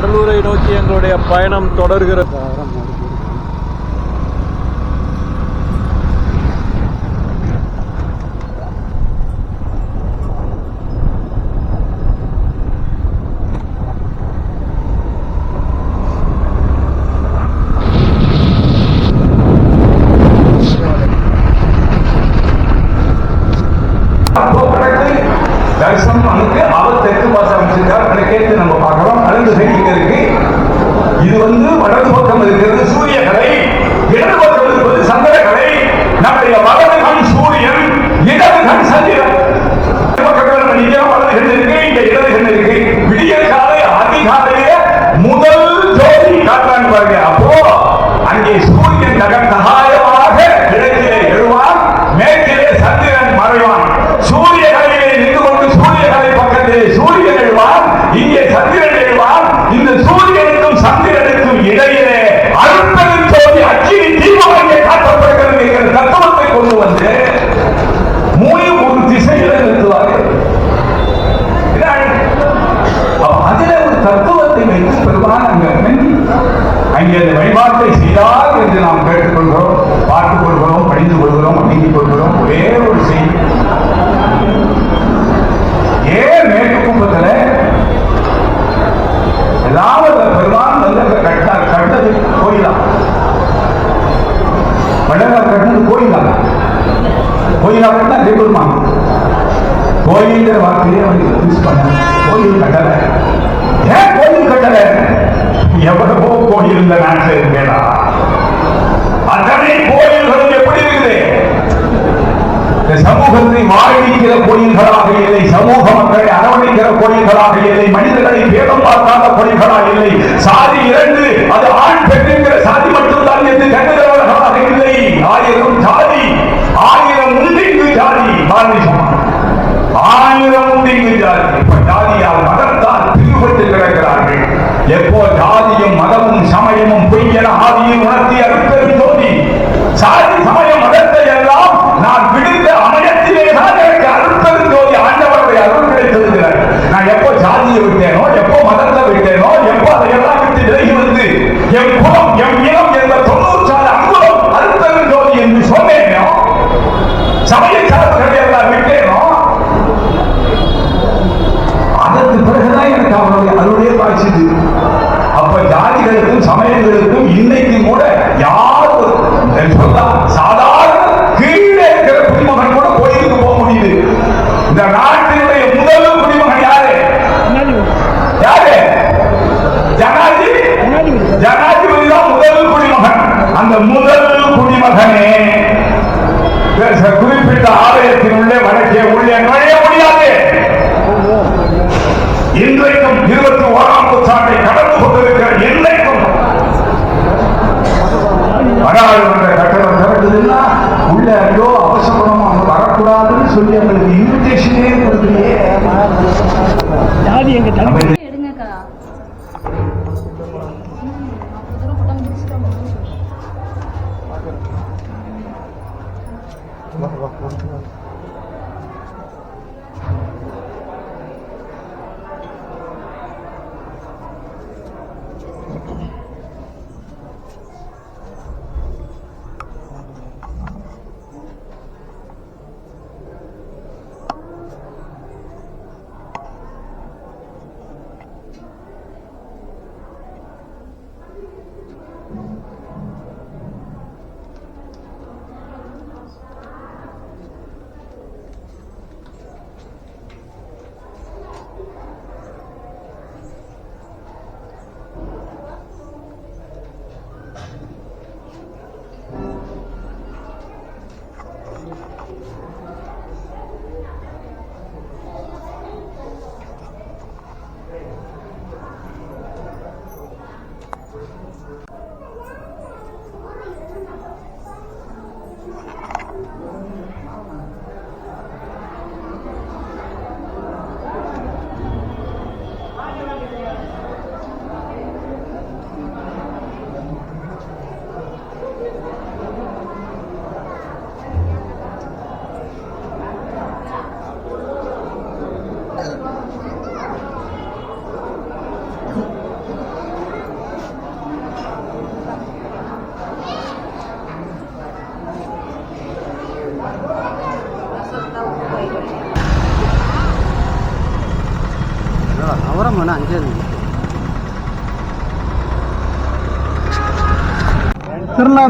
கடலூரை நோக்கி எங்களுடைய பயணம் தொடர்கிறது. வேலவர் கட்டினது கோயிலா? கோயிலா கட்டினா கேட்குமா கோயில்ங்கிற வார்த்தையே அவனுக்கு யூஸ் பண்ண. கோயில் கட்டலை. ஏன் கோயில் கட்டலை? எவ்வளவோ கோயில் இந்த நாட்டில் இருக்கேடா அத்தனை கோயில்களும் எப்படி இருக்குது? சமூகத்தை மாரடிக்கிற கோயில்களாக இல்லை சமூக மக்களை அரவணைக்கிற கோயில்களாக இல்லை மனிதர்களை பேதம் பார்க்காத கோயில்களாக இல்லை. சாதி இரண்டு அது ஆண் பெண் என்கிற சாதி மட்டும் கண்ணியத்து கண்ணுகிறவர்களாக இல்லை ஆயிரம் ஜாதி ஆயிரம் முந்திங்கு ஜாதி ஆயிரம் முந்திங்கு ஜாதி. இப்ப ஜாதியால் மதத்தால் திருப்பட்டு கிடக்கிறார்கள். எப்போ ஜாதியும் மதமும் சமயமும் பொய் என ஆதியில் உணர்த்தி அறுத்தறி தோதி சாதி இன்றைக்கும் இருபத்தி ஓராம் நூற்றாண்டை கடந்து கொண்டிருக்கிற என்றைக்கும் நாடாளுமன்ற கட்டணம் திறந்ததுன்னா உள்ள ஐயோ அவசரமா வரக்கூடாதுன்னு சொல்லி எங்களுக்கு இன்விடேஷனே கொடுக்கலையே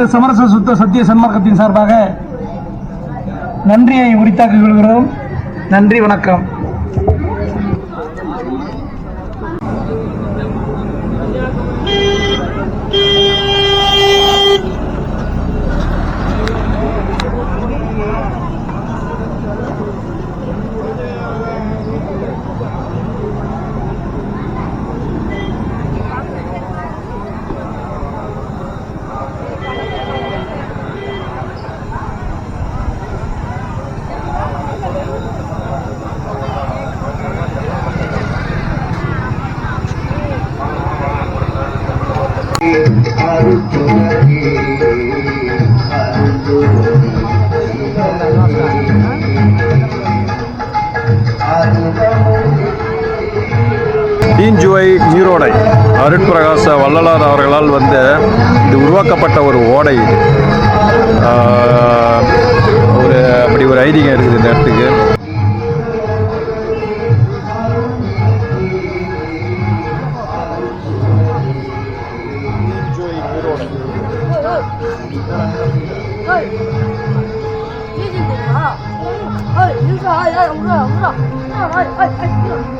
திருநாடு சமரச சுத்த சத்திய சன்மார்க்கத்தின் சார்பாக நன்றியை உரித்தாக்கிக் கொள்கிறோம். நன்றி வணக்கம். உருவாக்கப்பட்ட ஒரு ஓடை இது ஒரு அப்படி ஒரு ஐதீகம் இருக்குது இந்த இடத்துக்கு Hey, hey, hey, hey, hey, hey, hey, hey, hey, hey, hey,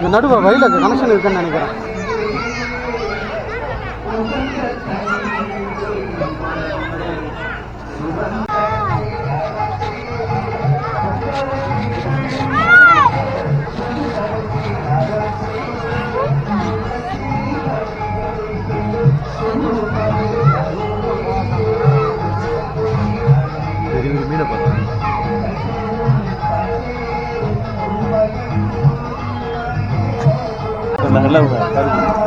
இந்த நடுவு வயல கனெக்ஷன் இருக்குன்னு நினைக்கிறேன்.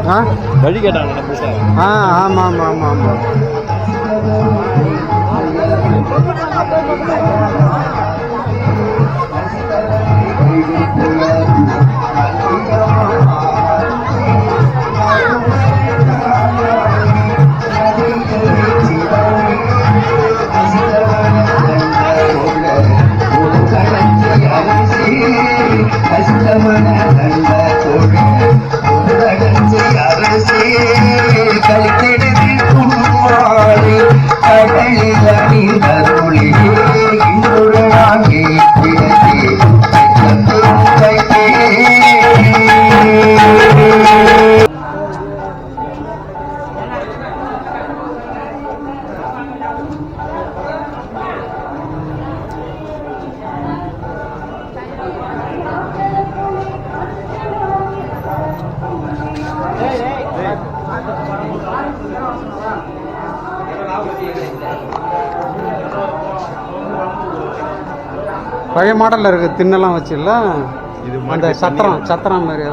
ஆ. வழி கேட்டாங்க நம்ம ஆ ஆமாம் ஆமாம் ஆமாம் ஆமாம் பழைய மாடலில் இருக்குது திண்ணெல்லாம் வச்சுல இது அந்த சத்திரம் சத்திரம் மாதிரி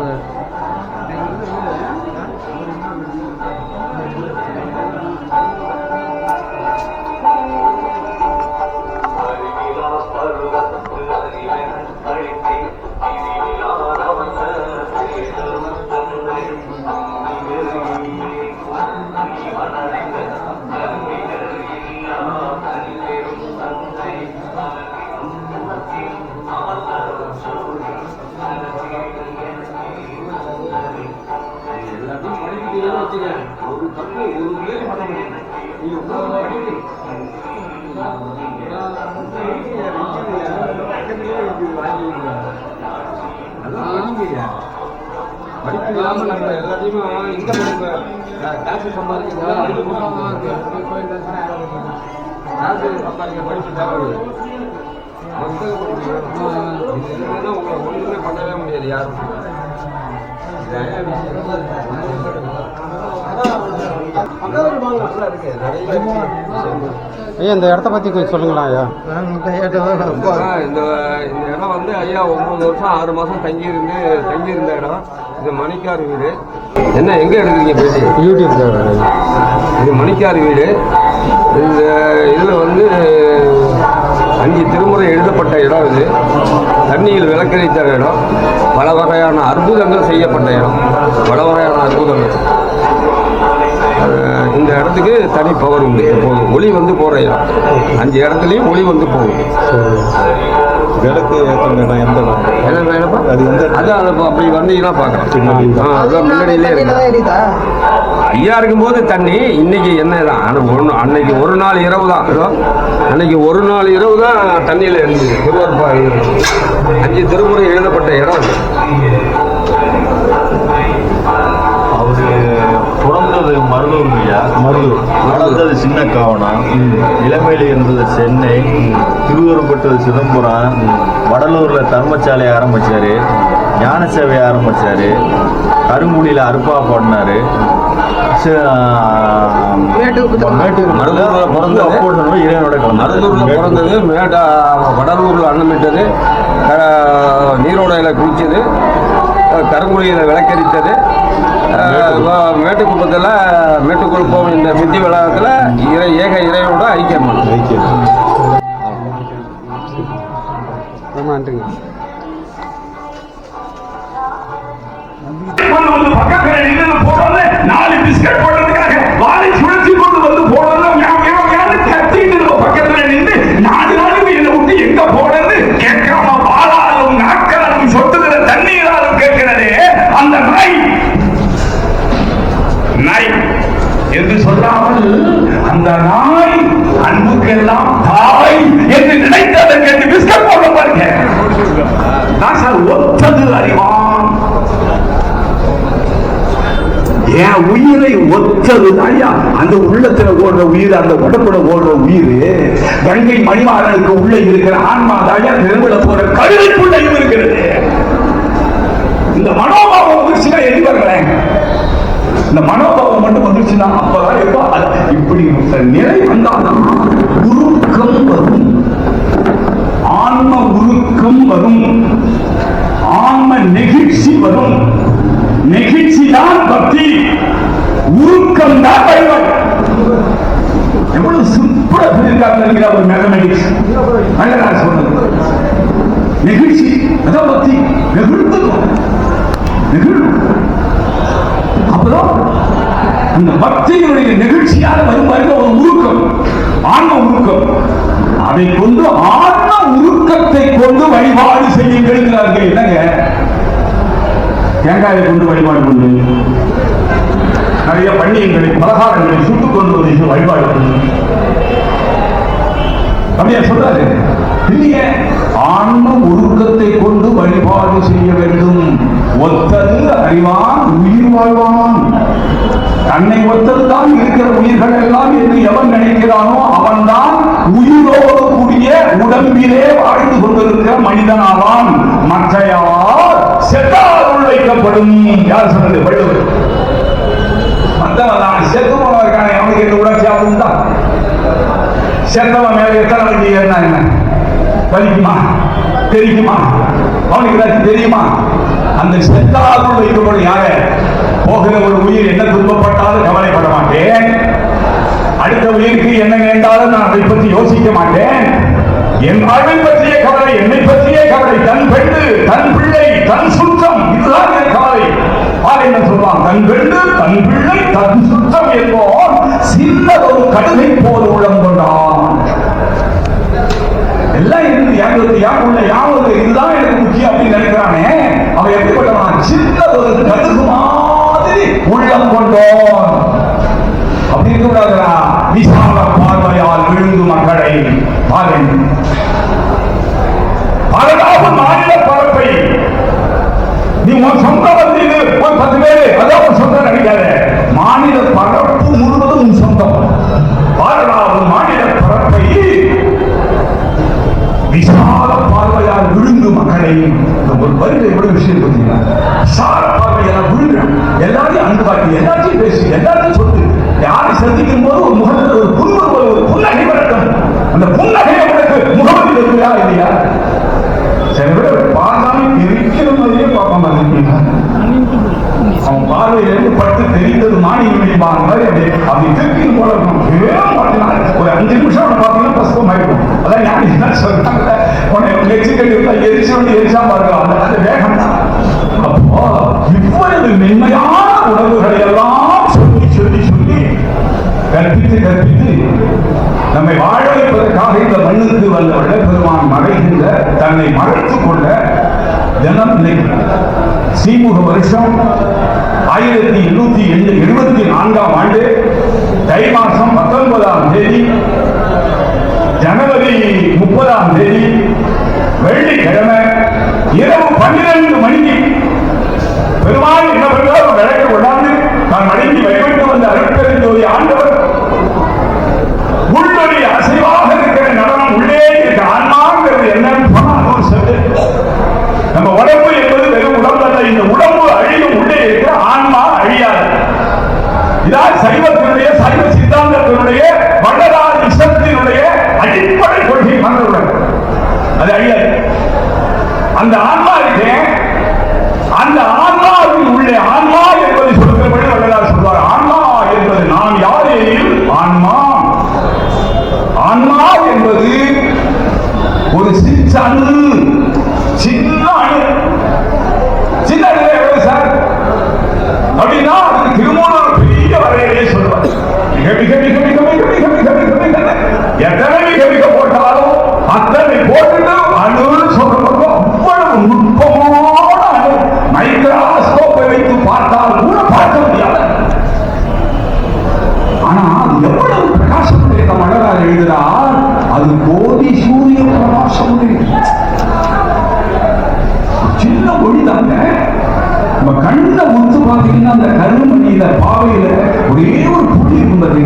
படிப்பு இல்லாம நம்ம எல்லாத்தையுமே இந்த படிப்பு காசு சம்பாதிக்கிறதா காசு சம்பாதிக்கிற படிப்பு தேவை புத்தக படிப்பு இது இல்லைன்னா உங்களை ஒன்றுமே பண்ணவே முடியாது யாரும். நிறைய விஷயம். ஐயா இந்த இடத்த பற்றி கொஞ்சம் சொல்லுங்களா ஐயா. இந்த இந்த இடம் வந்து ஐயா ஒன்பது வருஷம் ஆறு மாசம் தங்கி இருந்து தங்கி இருந்த இடம். இது மணிக்கார் வீடு. என்ன எங்க எடுக்கிறீங்க பேட்டி யூடியூப் இது மணிக்கார் வீடு. இந்த இதில் வந்து அஞ்சு திருமுறை எழுதப்பட்ட இடம் இது. தண்ணியில் விளக்கரித்த இடம். பல வகையான அற்புதங்கள் செய்யப்பட்ட இடம். பல வகையான அற்புதங்கள். இந்த இடத்துக்கு தனி பவர் உண்டு. எப்போதும் ஒளி வந்து போகிற இடம் அஞ்சு இடத்துலையும் ஒளி வந்து போகும் விளக்கு ஏற்றும் இடம் எந்த இடம்? என்ன வேணும்ப்பா? அது எந்த அதான் அதை அப்படி வந்தீங்கன்னா பார்க்கலாம். ஆ, அதான் முன்னாடியிலே இருக்கு. ஐயா இருக்கும்போது தண்ணி இன்னைக்கு என்ன தான்? ஆனா ஒன்று அன்னைக்கு ஒரு நாள் இரவு தான். அன்னைக்கு ஒரு நாள் இரவு தான் தண்ணியில் இருந்தது திருவருப்பா அஞ்சு திருமுறை எழுதப்பட்ட இடம் பிறந்தது மருதூர். வளர்ந்தது சின்ன காவனம் இளமையில இருந்தது சென்னை. திருவருப்பட்டது சிதம்பரம். வடலூர்ல தர்மசாலை ஆரம்பிச்சாரு. ஞான சேவை ஆரம்பிச்சாரு. கருங்குடியில அருப்பா பண்ணாரு மருதூர்ல பிறந்தது. இறைவனோட மருதூர்ல பிறந்தது. மேட்டா வடலூர்ல அன்னமிட்டது. நீரோடையில குளிச்சது. அஹ் கருங்குழியில விளக்கரித்தது. மேட்டுக்குப்பத்தில் மேட்டுக்குழுப்பம் இந்த மித்தி விழாவில் இறை ஏக இறைவனோட ஐக்கியம் பண்ணது. என் உயிரை ஒத்தது தாயா அந்த உள்ளத்துல ஓடுற உயிர் அந்த உடம்புல ஓடுற உயிர் கங்கை மணிமாறனுக்கு உள்ள இருக்கிற ஆன்மா தாயா பெருவிழ போற கழுதைக்குள்ளையும் இருக்கிறது. இந்த மனோபாவம் வந்துருச்சுன்னா எது வரலேன் இந்த மனோபாவம் மட்டும் வந்துருச்சுன்னா அப்பதான் எப்போ இப்படி நிலை உருக்கம் தான் தெய்வம் எவ்வளவு சிம்பிளா சொல்லியிருக்காங்க ஒரு மேத்தமெட்டிக்ஸ் அழகாக சொன்னது நெகிழ்ச்சி அதை பத்தி நெகிழ்ந்து நெகிழும் அப்பதான் அந்த பக்தியினுடைய நெகிழ்ச்சியாக வரும் பாருங்க ஒரு உருக்கம். ஆன்ம உருக்கம். அதை கொண்டு ஆன்ம உருக்கத்தை கொண்டு வழிபாடு செய்யுங்கள் என்னங்க? தேங்காயை கொண்டு வழிபாடு கொண்டு நிறைய பண்டிகைகளை பலகாரங்களை சுட்டுக் கொண்டு வந்து வழிபாடு. பண்ணு சொல்றாரு. பெரிய ஆன்ம உருக்கத்தை கொண்டு வழிபாடு செய்ய வேண்டும். ஒத்தது அறிவான் உயிர் வாழ்வான். தன்னை ஒத்ததுதான் இருக்கிற உயிர்கள் எல்லாம் என்று எவன் நினைக்கிறானோ அவன்தான் உயிரோடு கூடிய உடம்பிலே வாழ்ந்து கொண்டிருக்கிற மனிதனாவான். மற்றையார் செத்தாருள் வைக்கப்படும் யார் சொன்னது வள்ளுவர். மற்றவன் நான் செத்து போனவருக்கான அவனுக்கு இந்த உணர்ச்சி உண்டா? செத்தவன் மேல எத்தனை வண்டி ஏறினா என்ன? வலிக்குமா தெரியுமா? அவனுக்கு ஏதாச்சும் தெரியுமா? அந்த செத்தாருள் வைக்கப்படும் யார? போகிற ஒரு உயிர் என்ன துன்பப்பட்டாலும் கவலைப்பட மாட்டேன். அடுத்த உயிருக்கு என்ன நேர்ந்தாலும் நான் அதை பற்றி யோசிக்க மாட்டேன். என் வாழ்வை பற்றிய கவலை என்னை பற்றிய கவலை. தன் பெண்டு தன் பிள்ளை தன் சுத்தம் இதுதான் என்ன சொல்வான் தன் வெண்டு தன் பிள்ளை தன் சுற்றம் என்போம் சின்ன ஒரு கடுகை போல் உள்ளம் கொண்டான் எல்லாம் இருந்து யாருக்கு யாருள்ள யாவது இதுதான் எனக்கு முக்கியம் அப்படின்னு நினைக்கிறானே? அவன் எப்படிப்பட்டவன்? சின்ன ஒரு கடுகு மாதிரி உள்ளம் கொண்டோம் அப்படின்னு கூடாதுடா விசால பார்வையால் விழுந்து மக்களை பாருங்கள் பாதுகாப்பு மாநில நீ உன் சொந்த வந்து இது ஒரு பத்து பேரு அதான் உன் சொந்தம் நினைக்காத மாநில பரப்பு முழுவதும் உன் சொந்தம். பாரடாவது மாநில பரப்பை விசால பார்வையால் விழுங்கு மக்களையும் ஒரு வரியில் எவ்வளவு விஷயம் பார்த்தீங்கன்னா விசால பார்வையால் விழுங்கு எல்லாரையும் அன்பு பார்த்து எல்லாத்தையும் பேசி எல்லாத்தையும் தெரிந்தது முடியுமான மாதிரி அப்படி அப்படி போல வெறும் ஒரு அஞ்சு நிமிஷம் அவனை பார்த்தீங்கன்னா பசுவம் ஆயிடும். அதான் ஞானி என்ன சொல்றாங்க? உன்னை நெச்சுக்கடி இருந்தா எரிச்சு வந்து எரிச்சா பாருங்க அந்த அந்த வேகம் தான். அப்போ இவ்வளவு மென்மையான உணவுகளை எல்லாம் சொல்லி சொல்லி சொல்லி கற்பித்து கற்பித்து நம்மை வாழ வைப்பதற்காக இந்த மண்ணுக்கு வந்த பெருமான் மறைகின்ற தன்னை மறைத்துக் கொள்ள தினம் நினைக்கிறார். சீமுக வருஷம் ஆயிரத்தி எண்ணூத்தி எழுபத்தி நான்காம் ஆண்டு தை மாசம் பத்தொன்பதாம் தேதி ஜனவரி முப்பதாம் தேதி வெள்ளிக்கிழமை இரவு பன்னிரண்டு மணிக்கு பெருமாள் என்ன பண்றார் விளக்கு கொண்டாந்து தான் மணிக்கு வழிபட்டு வந்த அருட்பெருந்தோதி ஆண்டு இதான் சைவத்தினுடைய சைவ சித்தாந்தத்தினுடைய வள்ளலார் இசத்தினுடைய அடிப்படை கொள்கை மறந்துவிட அது அழியாது அந்த ஆன்மா அந்த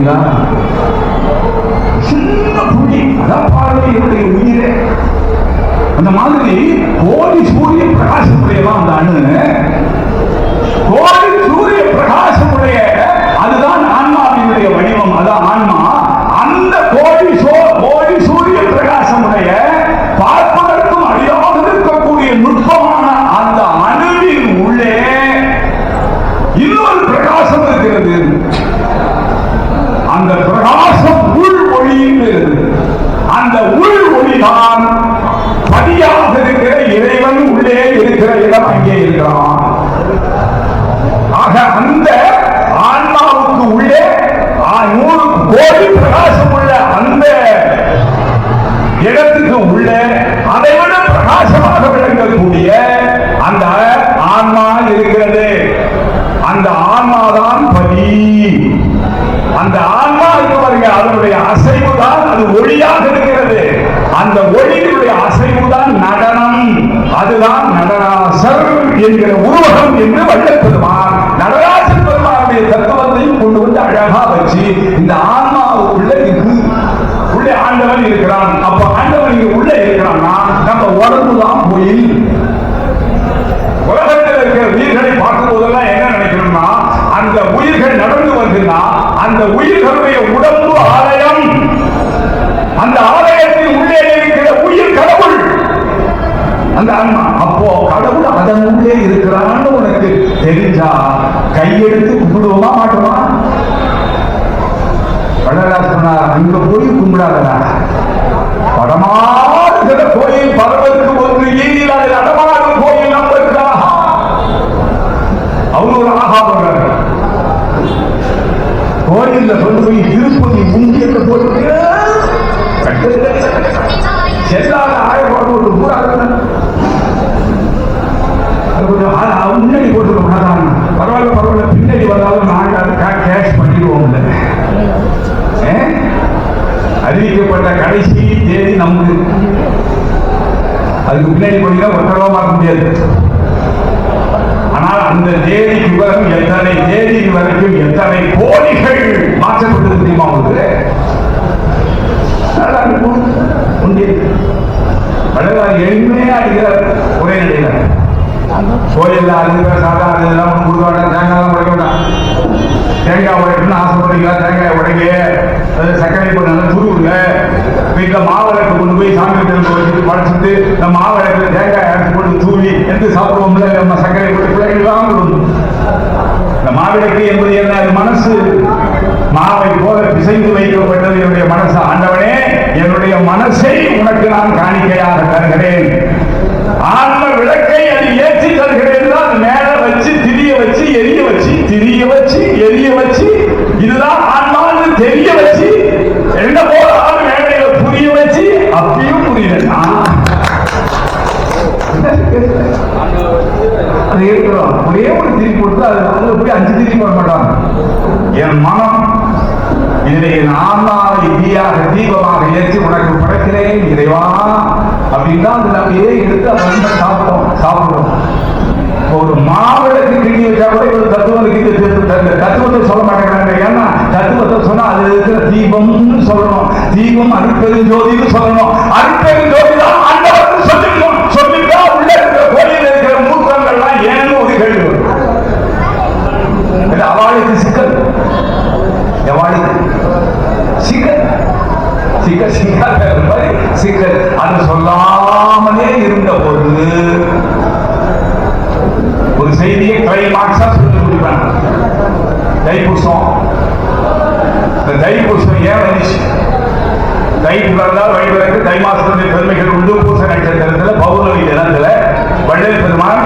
தெரியுங்களா சின்ன புள்ளி அதான் என்னுடைய உயிரே. அந்த மாதிரி கோடி சூரிய பிரகாசப்படையதான் அந்த அணு கோடி கோடி பிரகாசம் உள்ள அந்த இடத்துக்கு உள்ள அதை விட பிரகாசமாக விளங்கக்கூடிய அந்த ஆன்மா இருக்கிறது. அந்த ஆன்மாதான் பதி அந்த ஆன்மா பாருங்க அதனுடைய அசைவு தான் அது ஒளியாக இருக்கிறது. அந்த ஒளியினுடைய அசைவு தான் நடனம். அதுதான் நடனாசர் என்கிற உருவகம் உயிர்களுடைய உடம்பு ஆலயம். அந்த ஆலயத்தின் உள்ளே இருக்கிற உயிர் கடவுள். அந்த ஆன்மா அப்போ கடவுள் அதன் உள்ளே இருக்கிறான்னு உனக்கு தெரிஞ்சா கையெடுத்து கும்பிடுவோமா மாட்டோமா? வள்ளலார் சொன்னார் அங்க போய் கும்பிடாதடா. படமாடுகிற கோயில் பரவலுக்கு ஒன்று ஈரில் அதில் அடமாடும் கோயில் நம்பருக்கு அவங்க ஒரு ஆஹா பண்றாரு கோயில்ல கொண்டு போய் திருப்பதி முந்தியத்தை போட்டு செல்லாத ஆயப்பாடு ஒரு கூடாது கொஞ்சம் முன்னாடி போட்டுக்க மாட்டாங்க பரவாயில்ல பரவாயில்ல பின்னாடி வந்தாலும் நாங்கள் அதுக்காக கேஷ் பண்ணிடுவோம் அறிவிக்கப்பட்ட கடைசி தேதி நமக்கு அதுக்கு பின்னாடி போனீங்கன்னா ஒற்றரவா மாற முடியாது. ஆனால் அந்த தேதி விவரம் எத்தனை தேதி வரைக்கும் எத்தனை கோடிகள் மாற்றப்பட்டது தெரியுமா உங்களுக்கு? அதனால அது உண்டு. வள்ளலார் எளிமையா அடிக்கிறார் ஒரே நிலையில. கோயில்ல அஞ்சு பேர் சாப்பிட்டா கொடுக்க தேங்காய் உடைக்க வேண்டாம். தேங்காய் உடைக்கணும்னு ஆசைப்படுறீங்களா? தேங்காய் உடைங்க. சர்க்கரை பண்ண துருவுங்க வீட்டில் மாவிளக்கு கொண்டு போய் சாமி திரும்ப வச்சுட்டு படைச்சிட்டு இந்த மாவிளக்கு தேங்காய் அரைச்சி கொண்டு தூவி எடுத்து சாப்பிடுவோம்ல? நம்ம சர்க்கரை போட்டு பிள்ளைங்களாம் கொடுக்கணும். இந்த மாவிளக்கு என்பது என்ன? மனசு. மாவை போல பிசைந்து வைக்கப்பட்டது என்னுடைய மனசு. ஆண்டவனே என்னுடைய மனசை உனக்கு நான் காணிக்கையாக தருகிறேன். ஆன்ம விளக்கை அது ஏற்றி தருகிறேன் தான் அது மேல வச்சு திரிய வச்சு எரிய வச்சு திரிய வச்சு எரிய வச்சு இதுதான் என் மனம் இதில் என் ஆன்மாவை தீயாக தீபமாக ஏற்றி உனக்கு படைக்கிறேன் இறைவா. அப்படின்னா அதுல அப்படியே எடுத்து அதை வந்து சாப்பிடும் ஒரு மாவிளக்கு கிண்டி வச்சா கூட இவர் தத்துவத்துக்கு தத்துவத்தை சொல்ல மாட்டேங்கிறாங்க. ஏன்னா தத்துவத்தை சொன்னா அது இருக்கிற தீபம்னு சொல்லணும். தீபம் அருட்பெருஞ்சோதின்னு சொல்லணும். அருட்பெருஞ்சோதி தான் ஆண்டவர்னு சொல்லிக்கணும் சொல்லிட்டா உள்ள இருக்கிற கோயிலில் இருக்கிற மூர்த்தங்கள்லாம் ஏன்னு ஒரு கேள்வி வரும் இது அவாளுக்கு சிக்கல் எவாளுக்கு சிக்கல். சிக்கல் சிக்கல் மாதிரி சிக்கல். அது சொல்லாமலே இருந்த பொழுது ஒரு செய்தியை கிளைமாக்ஸா சொல்லி முடிப்பாங்க தைப்பூசம். இந்த தைப்பூசம் ஏன் வந்துச்சு? தை பிறந்தால் வழிபிறகு தை மாசத்துடைய பெருமைகள் உண்டு பூச நட்சத்திரத்தில் பௌர்ணமி தினத்தில் வள்ளல் பெருமான்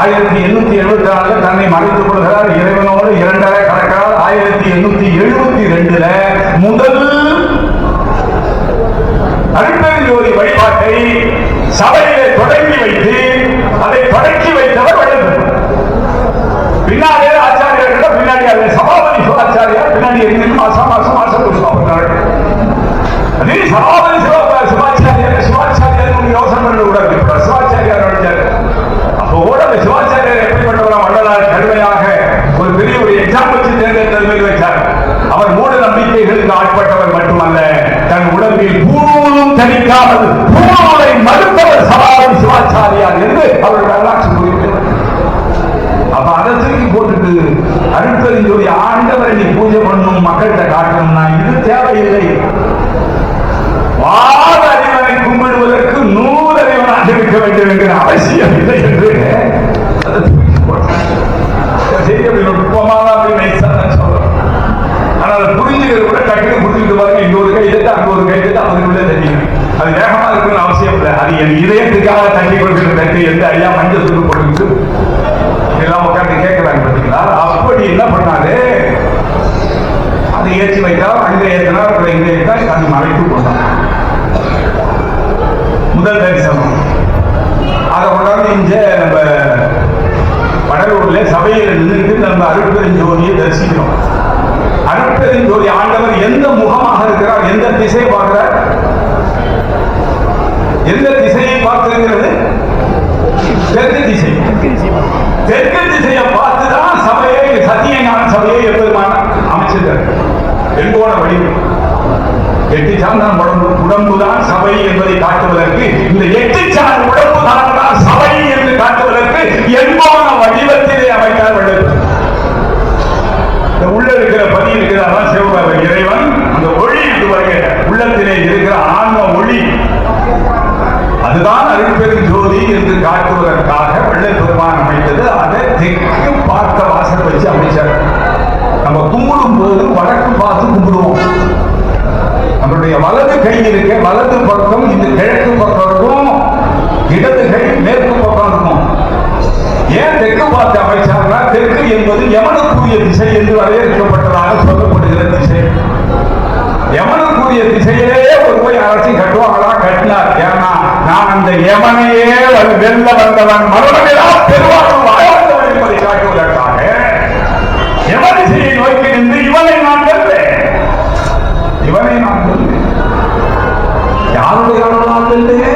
ஆயிரத்தி எண்ணூத்தி எழுபத்தி நாலுல தன்னை மறைத்துக் கொள்கிறார். இறைவனோடு இரண்டரை கணக்கு ஆயிரத்தி எண்ணூத்தி எழுபத்தி ரெண்டுல முதல் அருட்பெருஞ்சோதி வழிபாட்டை சபையிலே தொடங்கி வைத்து அதை தொடக்கி வைத்தவர் வள்ளல். பின்னாலே ஆச்சாரியர்கள் பின்னாடி அது சபாபதி சிவாச்சாரியார் பின்னாடி மாசம் மாசம் மாசம் புஷ்பாங்க அதே சபாபதி சிவா சிவாச்சாரியார் என்ன பண்ணாரு? அது ஏற்றி வைத்தார் அங்கே ஏற்றினார் அப்புறம் இங்க ஏற்றார் அது மறைத்து கொண்டார். முதல் தரிசனம் அதை கொண்டாந்து இங்க நம்ம வடலூர்ல சபையில் நின்றுட்டு நம்ம அருட்பெருஞ்சோதியை தரிசிக்கிறோம். அருட்பெருஞ்சோதி ஆண்டவர் எந்த முகமாக இருக்கிறார்? எந்த திசை பார்க்கிறார்? எந்த திசையை பார்த்திருக்கிறது? தெற்கு திசை தெற்கு திசையை பார்த்துதான் சபையை சத்திய ஞான சபையை எப்பெருமான அமைச்சிருக்கார் செங்கோண வடிவம். எட்டு சார்ந்தான் உடம்பு உடம்புதான் சபை என்பதை காட்டுவதற்கு இந்த எட்டு சார் உடம்பு தான் சபை என்று காட்டுவதற்கு எங்கோன வடிவத்திலே அமைத்தார் வள்ளல் உள்ள இருக்கிற பதி இருக்கிறாரா சிவபாப இறைவன் அந்த ஒளி இது வருகிற உள்ளத்திலே இருக்கிற ஆன்ம ஒளி அதுதான் அருட்பெரும் ஜோதி என்று காட்டுவதற்காக வெள்ளை பெருமான் அமைத்தது அதை தெற்கு பார்த்த வாசல் வச்சு அமைச்சார் நம்ம கும்பிடும் போது வடக்கு பார்த்து கும்பிடுவோம் நம்மளுடைய வலது கை இருக்க வலது பக்கம் இந்த கிழக்கு பக்கம் இருக்கும். இடது கை மேற்கு பக்கம் இருக்கும். ஏன் தெற்கு பார்த்து அமைச்சார்னா தெற்கு என்பது யமனுக்குரிய திசை என்று வரையறுக்கப்பட்டதாக சொல்லப்படுகிற திசை. யமனுக்குரிய திசையிலேயே ஒரு போய் அரசு கட்டுவாங்களா? கட்டினார். ஏன்னா நான் அந்த யமனையே வந்து வெல்ல வந்தவன். மறுபடியா பெருவாழ்வு வாழ்ந்தவன் என்பதை காட்டுவதற்காக யம திசையை நோக்கி அருளால்